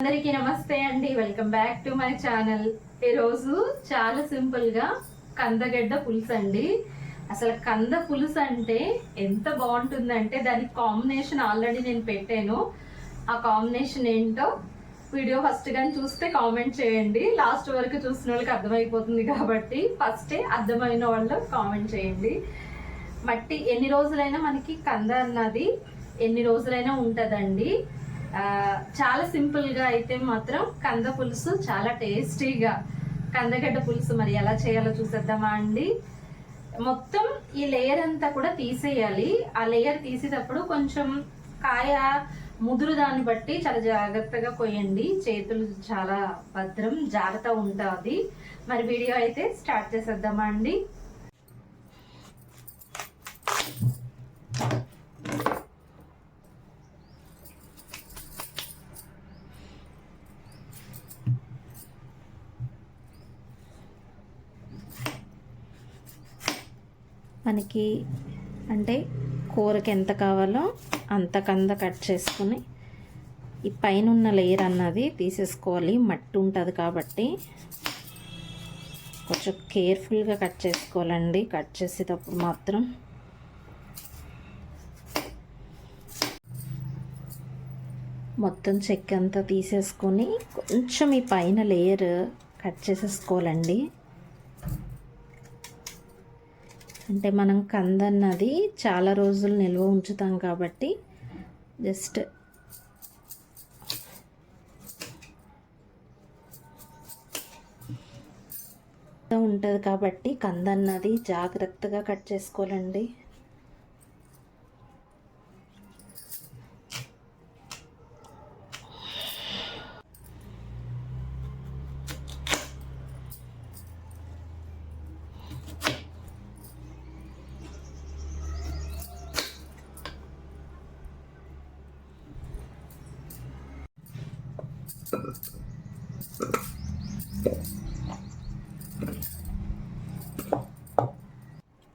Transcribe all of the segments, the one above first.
అందరికీ నమస్తే అండి. Welcome back to my channel ఈరోజు చాలా సింపుల్గా కందగడ్డ పులుసు అండి. అసలు కంద పులుసు అంటే ఎంత బాగుంటుందంటే దానికి కాంబినేషన్ ఆల్రెడీ నేను పెట్టాను. ఆ కాంబినేషన్ ఏంటో వీడియో ఫస్ట్ కానీ చూస్తే కామెంట్ చేయండి. లాస్ట్ వరకు చూసిన వాళ్ళకి అర్థమైపోతుంది కాబట్టి ఫస్టే అర్థమైన వాళ్ళు కామెంట్ చేయండి. మట్టి ఎన్ని రోజులైనా మనకి కంద అన్నది ఎన్ని రోజులైనా ఉంటుందండి. చాలా సింపుల్గా అయితే మాత్రం కంద పులుసు చాలా టేస్టీగా కందగడ్డ పులుసు మరి ఎలా చేయాలో చూసేద్దామా అండి. మొత్తం ఈ లేయర్ అంతా కూడా తీసేయాలి. ఆ లేయర్ తీసేటప్పుడు కొంచెం కాయ ముదురు దాన్ని బట్టి చాలా జాగ్రత్తగా కొయ్యండి. చేతులు చాలా భద్రం జాగ్రత్త ఉంటుంది. మరి వీడియో అయితే స్టార్ట్ చేసేద్దామా అండి. మనకి అంటే కూరకి ఎంత కావాలో అంత కంద కట్ చేసుకుని ఈ పైన ఉన్న లేయర్ అన్నది తీసేసుకోవాలి. మట్టి ఉంటుంది కాబట్టి కొంచెం కేర్ఫుల్గా కట్ చేసుకోవాలండి. కట్ చేసేటప్పుడు మాత్రం మొత్తం చెక్క అంతా తీసేసుకొని కొంచెం ఈ పైన లేయర్ కట్ చేసేసుకోవాలండి. అంటే మనం కందన్నది చాలా రోజులు నిల్వ ఉంచుతాం కాబట్టి జస్ట్ ఉంటుంది కాబట్టి కందన్నది జాగ్రత్తగా కట్ చేసుకోవాలండి.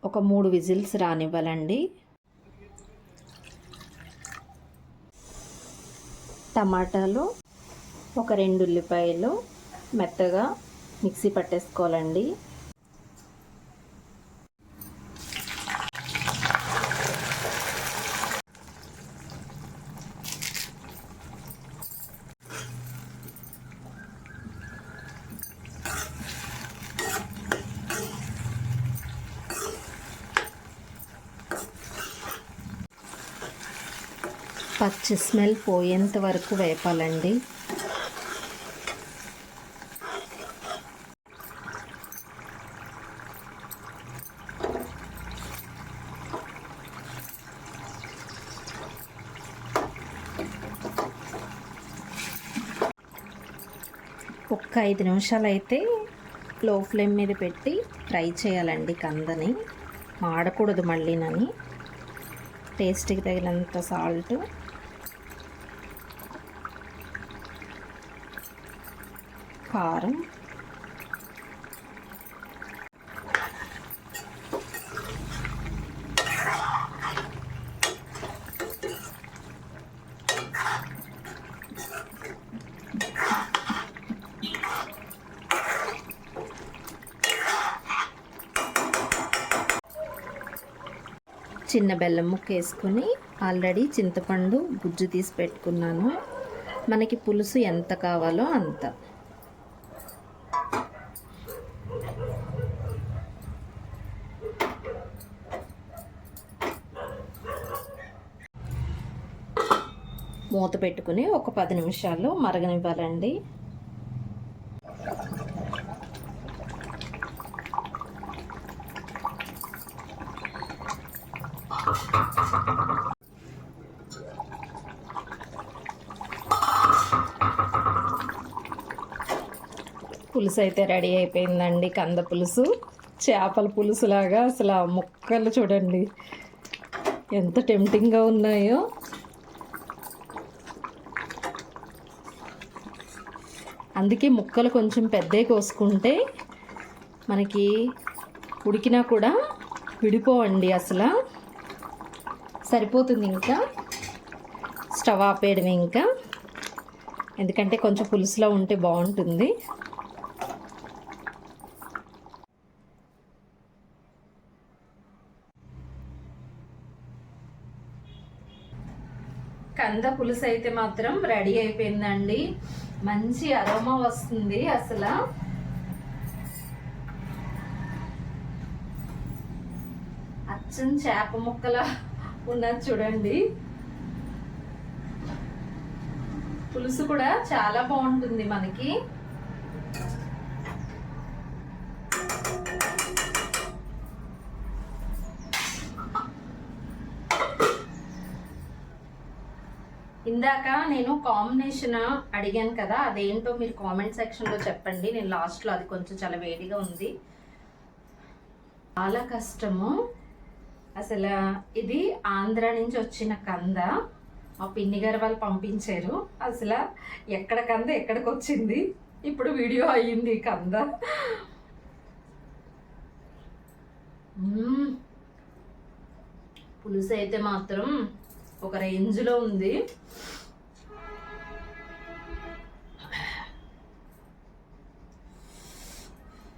ఒక మూడు విజిల్స్ రానివ్వాలండి. టమాటాలు ఒక రెండు ఉల్లిపాయలు మెత్తగా మిక్సీ పట్టేసుకోవాలండి. పచ్చి స్మెల్ పోయేంత వరకు వేపాలండి. ఒక్క ఐదు నిమిషాలు అయితే లో ఫ్లేమ్ మీద పెట్టి ఫ్రై చేయాలండి కందని. మాడకూడదు మళ్ళీనని. టేస్ట్కి తగినంత సాల్ట్. కారం చిన్న బెల్లం ముక్క వేసుకొని ఆల్రెడీ చింతపండు గుజ్జు తీసి పెట్టుకున్నాను. మనకి పులుసు ఎంత కావాలో అంత. మూత పెట్టుకుని ఒక పది నిమిషాలు మరగనివ్వాలండి. పులుసు అయితే రెడీ అయిపోయిందండి కంద పులుసు. చేపల పులుసులాగా అసలు ఆ ముక్కలు చూడండి ఎంత టెంప్టింగ్గా ఉన్నాయో. అందుకే ముక్కలు కొంచెం పెద్దవి కోసుకుంటే మనకి ఉడికినా కూడా విడిపోవండి అసలు. సరిపోతుంది ఇంకా. స్టవ్ ఆపేయడమే ఇంకా. ఎందుకంటే కొంచెం పులుసులో ఉంటే బాగుంటుంది. కంద పులుసు అయితే మాత్రం రెడీ అయిపోయిందండి. మంచి అరోమా వస్తుంది అసలు. అచ్చం చేప ముక్కల ఉన్నది చూడండి. పులుసు కూడా చాలా బాగుంటుంది మనకి. ఇందాక నేను కాంబినేషన్ అడిగాను కదా అదేంటో మీరు కామెంట్ సెక్షన్లో చెప్పండి. నేను లాస్ట్లో అది కొంచెం చాలా వేడిగా ఉంది. చాలా కష్టము. అసలు ఇది ఆంధ్ర నుంచి వచ్చిన కంద. మా పిన్ని గారు వాళ్ళు పంపించారు. అసలు ఎక్కడ కంద ఎక్కడికి వచ్చింది? ఇప్పుడు వీడియో అయ్యింది కంద. పులుసు అయితే మాత్రం ఒక రేంజ్లో ఉంది.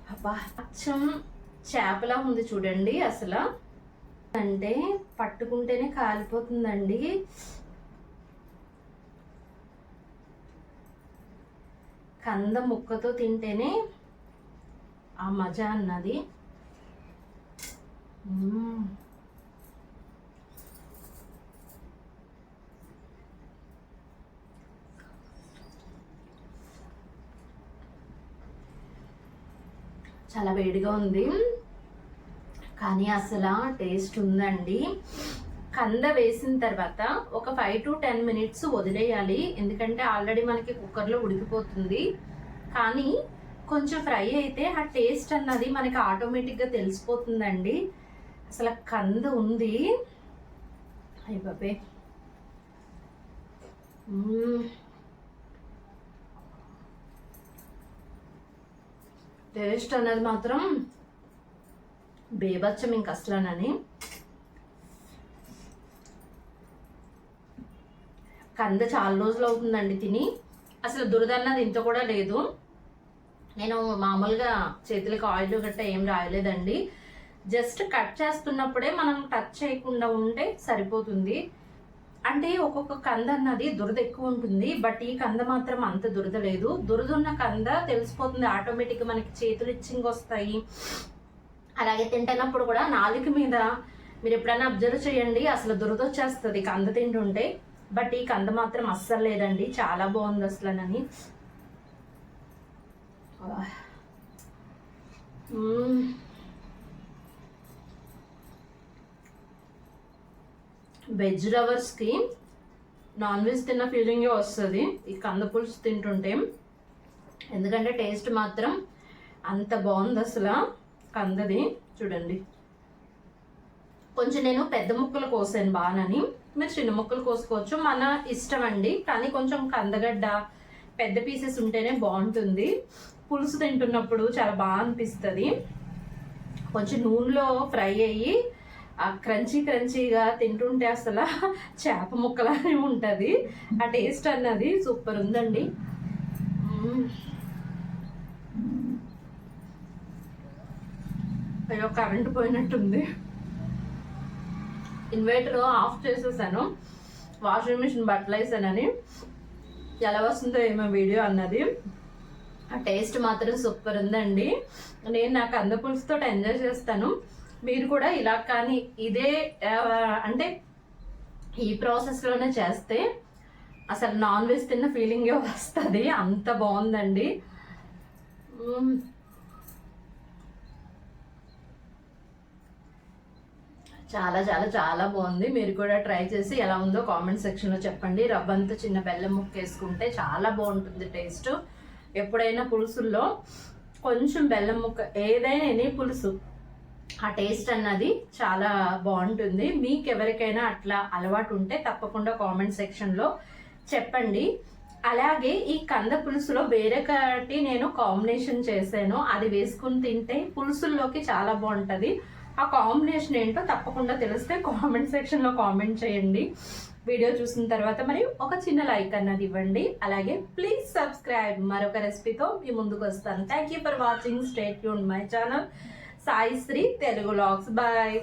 అబ్బా అచ్చం చేపలా ఉంది చూడండి అసలు. అంటే పట్టుకుంటేనే కాలిపోతుందండి. కంద ముక్కతో తింటేనే ఆ మజా అన్నది. చాలా వేడిగా ఉంది. కానీ అసలు టేస్ట్ ఉందండి. కంద వేసిన తర్వాత ఒక ఫైవ్ టు టెన్ మినిట్స్ వదిలేయాలి. ఎందుకంటే ఆల్రెడీ మనకి కుక్కర్లో ఉడికిపోతుంది. కానీ కొంచెం ఫ్రై అయితే ఆ టేస్ట్ అన్నది మనకి ఆటోమేటిక్గా తెలిసిపోతుందండి. అసలు కంద ఉంది. అయ్య బాబే టేస్ట్ అనేది మాత్రం బేబచ్చం ఇంక అసలనని కంద చాలా రోజులు అవుతుందండి తిని. అసలు దురదన్నది ఇంత కూడా లేదు. నేను మామూలుగా చేతులకు ఆయిల్ గట్ట ఏం రాయలేదండి. జస్ట్ కట్ చేస్తున్నప్పుడే మనం టచ్ చేయకుండా ఉంటే సరిపోతుంది. అంటే ఒక్కొక్క కంద అన్నది దురద ఎక్కువ ఉంటుంది బట్ ఈ కంద మాత్రం అంత దురద లేదు. దురద ఉన్న కంద తెలిసిపోతుంది ఆటోమేటిక్గా మనకి చేతులు ఇచ్చింగ్ వస్తాయి. అలాగే తింటున్నప్పుడు కూడా నాలుక మీద మీరు ఎప్పుడైనా అబ్జర్వ్ చేయండి అసలు దురద వచ్చేస్తుంది కంద తింటుంటే. బట్ ఈ కంద మాత్రం అస్సలు లేదండి చాలా బాగుంది అసలు అని వెజ్ లవర్స్కి నాన్ వెజ్ తిన్న ఫీలింగే వస్తుంది. ఈ కంద పులుసు తింటుంటే. ఎందుకంటే టేస్ట్ మాత్రం అంత బాగుంది అసలు కందది. చూడండి. కొంచెం నేను పెద్ద ముక్కలు కోసాను బాగానని. మీరు చిన్న ముక్కలు కోసుకోవచ్చు. మన ఇష్టం అండి. కానీ కొంచెం కందగడ్డ పెద్ద పీసెస్ ఉంటేనే బాగుంటుంది. పులుసు తింటున్నప్పుడు చాలా బాగా అనిపిస్తుంది. కొంచెం నూనెలో ఫ్రై అయ్యి ఆ క్రంచీ క్రంచీగా తింటుంటే అసలు చేప ముక్కలానే ఉంటుంది. ఆ టేస్ట్ అన్నది సూపర్ ఉందండి. అయ్యో కరెంట్ పోయినట్టుంది. ఇన్వర్టర్ ఆఫ్ చేసేసాను. వాషింగ్ మిషన్ బట్టలు వేసానని ఎలా వస్తుందో ఏమో వీడియో అన్నది. ఆ టేస్ట్ మాత్రం సూపర్ ఉందండి. నేను నాకు అందపులుసుతో ఎంజాయ్ చేస్తాను. మీరు కూడా ఇలా కానీ ఇదే అంటే ఈ ప్రాసెస్లోనే చేస్తే అసలు నాన్ వెజ్ తిన్న ఫీలింగే వస్తుంది. అంత బాగుందండి. చాలా చాలా చాలా బాగుంది. మీరు కూడా ట్రై చేసి ఎలా ఉందో కామెంట్ సెక్షన్లో చెప్పండి. రవ్వంతా చిన్న బెల్లం ముక్క వేసుకుంటే చాలా బాగుంటుంది టేస్ట్. ఎప్పుడైనా పులుసుల్లో కొంచెం బెల్లం ముక్క ఏదైనా ఎనీ పులుసు. ఆ టేస్ట్ అన్నది చాలా బాగుంటుంది. మీకు ఎవరికైనా అట్లా అలవాటు ఉంటే తప్పకుండా కామెంట్ సెక్షన్లో చెప్పండి. అలాగే ఈ కంద పులుసులో వేరొకటి నేను కాంబినేషన్ చేశాను. అది వేసుకుని తింటే పులుసుల్లోకి చాలా బాగుంటుంది. ఆ కాంబినేషన్ ఏంటో తప్పకుండా తెలిస్తే కామెంట్ సెక్షన్లో కామెంట్ చేయండి. వీడియో చూసిన తర్వాత మరి ఒక చిన్న లైక్ అన్నది ఇవ్వండి. అలాగే ప్లీజ్ సబ్స్క్రైబ్ మరొక రెసిపీతో మీ ముందుకు వస్తాను. Thank you for watching stay Yoon my channel Sai Sri Telugu vlogs bye